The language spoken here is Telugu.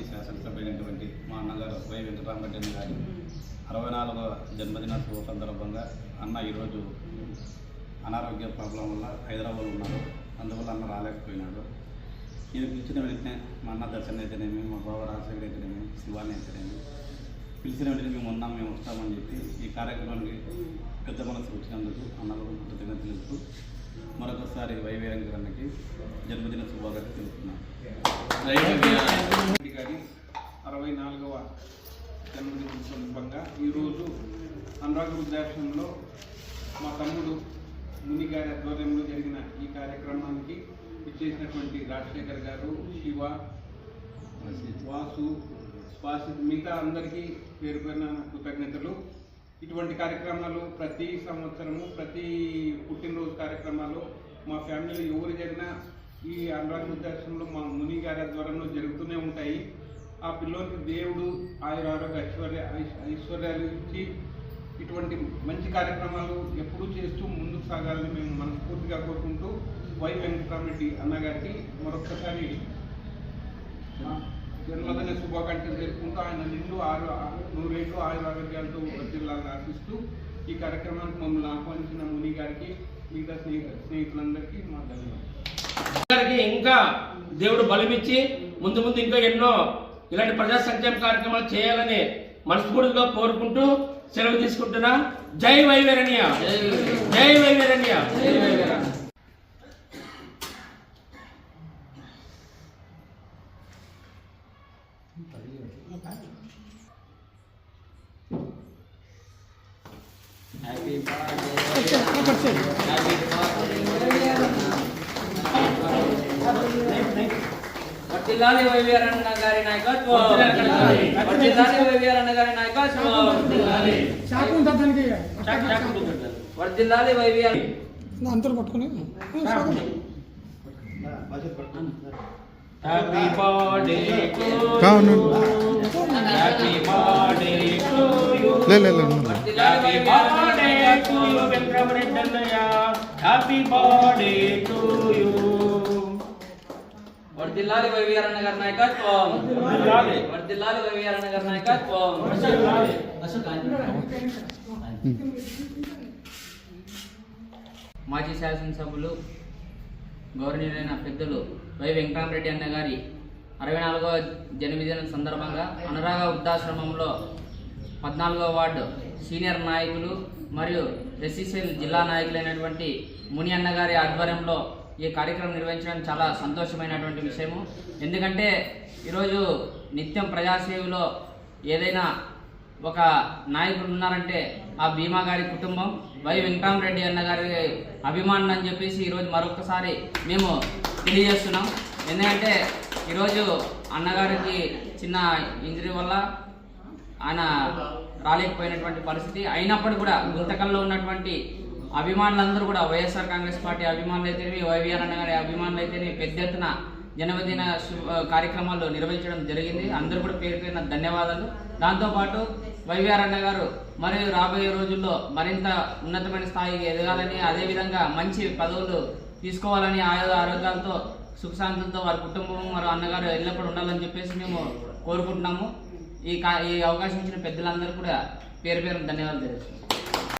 మాజీ శాసనసభ్యులైనటువంటి మా అన్నగారు వై వెంకటరామరెడ్డి గారి అరవై నాలుగవ జన్మదిన సందర్భంగా అన్న ఈరోజు అనారోగ్య ప్రాబ్లం వల్ల హైదరాబాద్ ఉన్నారు. అందువల్ల అన్న రాలేకపోయినాడు. ఇది పిలిచిన వెంటనే మా అన్న దర్శనం అయితేనేమి మా బావ రాజశేఖర్ అయితేనేమి శివాని అయితేనేమి పిలిచిన వెంటనే మేము ఉన్నాం మేము వస్తామని చెప్పి ఈ కార్యక్రమానికి పెద్ద మనసు వచ్చినందుకు అన్నలకు కృతజ్ఞత తెలుపుతూ మరొకసారి వై వీరంకరన్నకి జన్మదిన శుభాకాంక్షలు తెలుపుతున్నాను అరవై నాలుగవ జన్మదినం సందర్భంగా ఈరోజు అనురాగ వృద్ధాశ్రమంలో మా తమ్ముడు ముని గారి ఆధ్వర్యంలో జరిగిన ఈ కార్యక్రమానికి ఇచ్చేసినటువంటి రాజశేఖర్ గారు శివ వాసు వాసు మిగతా అందరికీ పేరు పేరున కృతజ్ఞతలు. ఇటువంటి కార్యక్రమాలు ప్రతి సంవత్సరము ప్రతి పుట్టినరోజు కార్యక్రమాలు మా ఫ్యామిలీలో ఎవరు జరిగినా ఈ అనురాగ వృద్ధాశ్రమంలో మా ముని గారి ఆధ్వర్యంలో జరుగుతూనే ఉంటాయి. ఆ పిల్లోనికి దేవుడు ఆయుర ఆరోగ్య ఐశ్వర్య ఐశ్వర్యాలు ఇచ్చి ఇటువంటి మంచి కార్యక్రమాలు ఎప్పుడూ చేస్తూ ముందుకు సాగాలని మేము మనస్ఫూర్తిగా కోరుకుంటూ వై వెంకటరామరెడ్డి అన్నగారికి మరొకసారి జన్మదిన శుభాకాంక్షలు తెలుపుకుంటూ ఆయన నిండు ఆరు నూరేళ్ళు ఆయుర ఆరోగ్యాలతో వర్తిల్లాలని ఆశిస్తూ ఈ కార్యక్రమానికి మమ్మల్ని ఆహ్వానించిన ముని గారికి మిగతా స్నేహి స్నేహితులందరికీ మా ధన్యవాదాలు. గారికి ఇంకా దేవుడు బలమిచ్చి ముందు ముందు ఇంకా ఎన్నో ఇలాంటి ప్రజా సంక్షేమ కార్యక్రమాలు చేయాలని మనస్ఫూర్తిగా కోరుకుంటూ సెలవు తీసుకుంటున్నా. జై వైవేరణ్య. జై వైవేరణ్య. వర్తిల్లాలి వైవిఆరన్న గారి నాయకత్వం వర్తిల్లాలి వైవిఆరన్న గారి నాయకత్వం వర్తిల్లాలి వైవిఆర్ అంతలు పట్టుకుని హ్యాపీ బర్త్డే కావును. హ్యాపీ బర్త్డే టు యు లే లే లే, లే. వర్తిల్లాలి happy birthday to you Venkatareddy అన్నయ్య హ్యాపీ బర్త్డే టు యు వర్తిల్లాలి వైవిఆరన్న గారి నాయకత్వం. వర్ధిల్లాలి. వైవిఆరన్న గారి నాయకత్వం. మాజీ శాసనసభ్యులు గౌరవనీయులైన పెద్దలు వై వెంకటరామరెడ్డి అన్న గారి అరవై నాలుగవ జన్మదినం సందర్భంగా అనురాగ వృద్ధాశ్రమంలో పద్నాలుగవ వార్డు సీనియర్ నాయకులు మరియు ఎస్సీసీఎల్ జిల్లా నాయకులైనటువంటి ముని అన్న గారి ఆధ్వర్యంలో ఈ కార్యక్రమం నిర్వహించడం చాలా సంతోషమైనటువంటి విషయము. ఎందుకంటే ఈరోజు నిత్యం ప్రజాసేవలో ఏదైనా ఒక నాయకుడు ఉన్నారంటే ఆ భీమా గారి కుటుంబం వై వెంకటరామరెడ్డి అన్న గారి అభిమానులు అని చెప్పేసి ఈరోజు మరొకసారి మేము తెలియజేస్తున్నాం. ఎందుకంటే ఈరోజు అన్నగారికి చిన్న ఇంజరీ వల్ల ఆయన రాలేకపోయినటువంటి పరిస్థితి. అయినప్పటికీ కూడా గుంతకల్లో ఉన్నటువంటి అభిమానులందరూ కూడా వైఎస్ఆర్ కాంగ్రెస్ పార్టీ అభిమానులు అయితేనేమి వైవిఆర్ అన్న గారి అభిమానులు అయితేనే పెద్ద ఎత్తున జన్మదిన కార్యక్రమాలు నిర్వహించడం జరిగింది. అందరూ కూడా పేరు పేరున ధన్యవాదాలు. దాంతోపాటు వైవిఆర్ అన్న గారు మరియు రాబోయే రోజుల్లో మరింత ఉన్నతమైన స్థాయికి ఎదగాలని అదేవిధంగా మంచి పదవులు తీసుకోవాలని ఆయా ఆరోగ్యాలతో సుఖశాంతులతో వారి కుటుంబం వారి అన్నగారు ఎల్లప్పుడూ ఉండాలని చెప్పేసి మేము కోరుకుంటున్నాము. ఈ కా ఈ అవకాశం ఇచ్చిన పెద్దలందరూ కూడా పేరు పేరు ధన్యవాదాలు తెలుస్తున్నాం